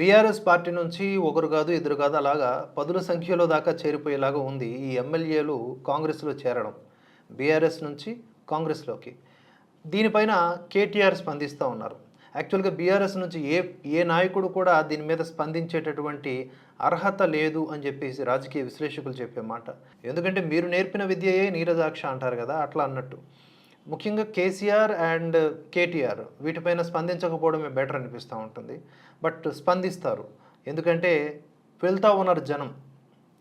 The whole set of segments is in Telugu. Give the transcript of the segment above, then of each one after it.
బీఆర్ఎస్ పార్టీ నుంచి ఒకరు కాదు ఇద్దరు కాదు అలాగా పదుల సంఖ్యలో దాకా చేరిపోయేలాగా ఉంది ఈ ఎమ్మెల్యేలు కాంగ్రెస్లో చేరడం బీఆర్ఎస్ నుంచి కాంగ్రెస్లోకి. దీనిపైన కేటీఆర్ స్పందిస్తూ ఉన్నారు. యాక్చువల్గా బీఆర్ఎస్ నుంచి ఏ ఏ నాయకుడు కూడా దీని మీద స్పందించేటటువంటి అర్హత లేదు అని చెప్పేసి రాజకీయ విశ్లేషకులు చెప్పే మాట. ఎందుకంటే మీరు నేర్పిన విద్యయే నీరజాక్ష అంటారు కదా అట్లా అన్నట్టు. ముఖ్యంగా కేసీఆర్ అండ్ కేటీఆర్ వీటిపైన స్పందించకపోవడమే బెటర్ అనిపిస్తూ ఉంటుంది. బట్ స్పందిస్తారు. ఎందుకంటే వెళ్తూ ఉన్నారు జనం.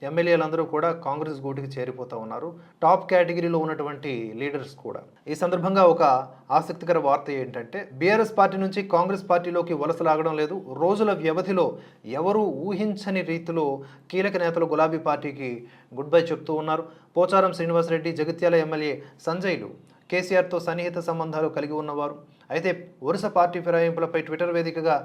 ఎమ్మెల్యేలందరూ కూడా కాంగ్రెస్ గూటికి చేరిపోతూ ఉన్నారు. టాప్ కేటగిరీలో ఉన్నటువంటి లీడర్స్ కూడా. ఈ సందర్భంగా ఒక ఆసక్తికర వార్త ఏంటంటే బీఆర్ఎస్ పార్టీ నుంచి కాంగ్రెస్ పార్టీలోకి వలస లాగడం లేదు. రోజుల వ్యవధిలో ఎవరూ ఊహించని రీతిలో కీలక నేతలు గులాబీ పార్టీకి గుడ్ బై చెప్తూ ఉన్నారు. పోచారం శ్రీనివాసరెడ్డి జగిత్యాల ఎమ్మెల్యే సంజయ్లు కేసీఆర్తో సన్నిహిత సంబంధాలు కలిగి ఉన్నవారు. అయితే వరుస పార్టీ ఫిరాయింపులపై ట్విట్టర్ వేదికగా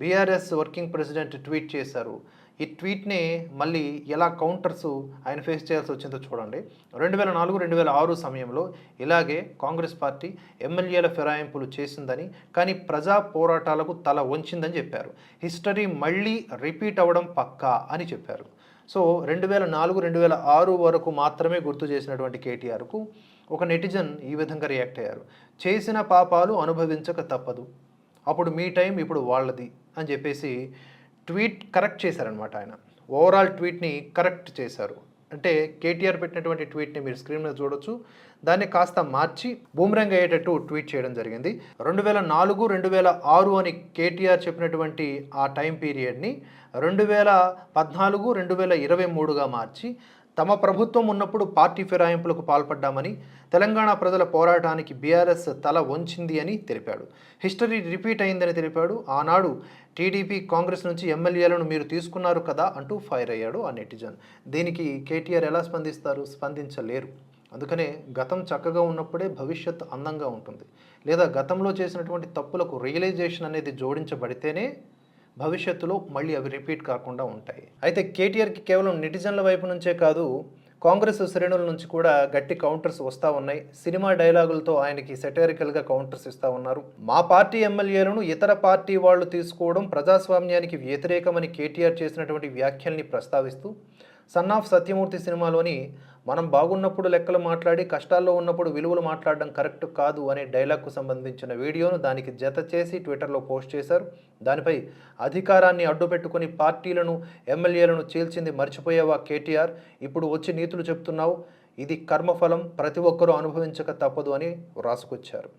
బీఆర్ఎస్ వర్కింగ్ ప్రెసిడెంట్ ట్వీట్ చేశారు. ఈ ట్వీట్ని మళ్ళీ ఎలా కౌంటర్స్ ఆయన ఫేస్ చేయాల్సి వచ్చిందో చూడండి. రెండు వేల నాలుగు రెండు వేల ఆరు సమయంలో ఇలాగే కాంగ్రెస్ పార్టీ ఎమ్మెల్యేల ఫిరాయింపులు చేసిందని కానీ ప్రజా పోరాటాలకు తల వంచిందని చెప్పారు. హిస్టరీ మళ్ళీ రిపీట్ అవ్వడం పక్కా అని చెప్పారు. సో రెండు వేల నాలుగు రెండు వేల ఆరు వరకు మాత్రమే గుర్తు చేసినటువంటి కేటీఆర్కు ఒక నెటిజన్ ఈ విధంగా రియాక్ట్ అయ్యారు. చేసిన పాపాలు అనుభవించక తప్పదు. అప్పుడు మీ టైం ఇప్పుడు వాళ్ళది అని చెప్పేసి ట్వీట్ కరెక్ట్ చేశారనమాట ఆయన. ఓవరాల్ ట్వీట్ని కరెక్ట్ చేశారు. అంటే కేటీఆర్ పెట్టినటువంటి ట్వీట్ని మీరు స్క్రీన్ మీద చూడొచ్చు. దాన్ని కాస్త మార్చి బూమరంగ్ అయ్యేటట్టు ట్వీట్ చేయడం జరిగింది. రెండు వేల నాలుగు రెండు వేల ఆరు అని కేటీఆర్ చెప్పినటువంటి ఆ టైం పీరియడ్ని రెండు వేల పద్నాలుగు రెండు వేల ఇరవై మూడుగా మార్చి తమ ప్రభుత్వం ఉన్నప్పుడు పార్టీ ఫిరాయింపులకు పాల్పడ్డామని తెలంగాణ ప్రజల పోరాటానికి బీఆర్ఎస్ తల వంచింది అని తెలిపాడు. హిస్టరీ రిపీట్ అయిందని తెలిపాడు. ఆనాడు టీడీపీ కాంగ్రెస్ నుంచి ఎమ్మెల్యేలను మీరు తీసుకున్నారు కదా అంటూ ఫైర్ అయ్యాడు ఆ నెటిజన్. దీనికి కేటీఆర్ ఎలా స్పందిస్తారు? స్పందించలేరు. అందుకనే గతం చక్కగా ఉన్నప్పుడే భవిష్యత్ అందంగా ఉంటుంది. లేదా గతంలో చేసినటువంటి తప్పులకు రియలైజేషన్ అనేది జోడించబడితేనే భవిష్యత్తులో మళ్ళీ అవి రిపీట్ కాకుండా ఉంటాయి. అయితే కేటీఆర్కి కేవలం నెటిజన్ల వైపు నుంచే కాదు కాంగ్రెస్ శ్రేణుల నుంచి కూడా గట్టి కౌంటర్స్ వస్తూ ఉన్నాయి. సినిమా డైలాగులతో ఆయనకి సెటరికల్గా కౌంటర్స్ ఇస్తూ ఉన్నారు. మా పార్టీ ఎమ్మెల్యేలను ఇతర పార్టీ వాళ్ళు తీసుకోవడం ప్రజాస్వామ్యానికి వ్యతిరేకమని కేటీఆర్ చేసినటువంటి వ్యాఖ్యల్ని ప్రస్తావిస్తూ సన్ ఆఫ్ సత్యమూర్తి సినిమాలోని మనం బాగున్నప్పుడు లెక్కలు మాట్లాడి కష్టాల్లో ఉన్నప్పుడు విలువలు మాట్లాడడం కరెక్ట్ కాదు అనే డైలాగ్కు సంబంధించిన వీడియోను దానికి జత చేసి ట్విట్టర్లో పోస్ట్ చేశారు. దానిపై అధికారాన్ని అడ్డుపెట్టుకుని పార్టీలను ఎమ్మెల్యేలను చీల్చింది మర్చిపోయేవా కేటీఆర్? ఇప్పుడు వచ్చి నీతులు చెప్తున్నావు. ఇది కర్మఫలం. ప్రతి ఒక్కరూ అనుభవించక తప్పదు అని రాసుకొచ్చారు.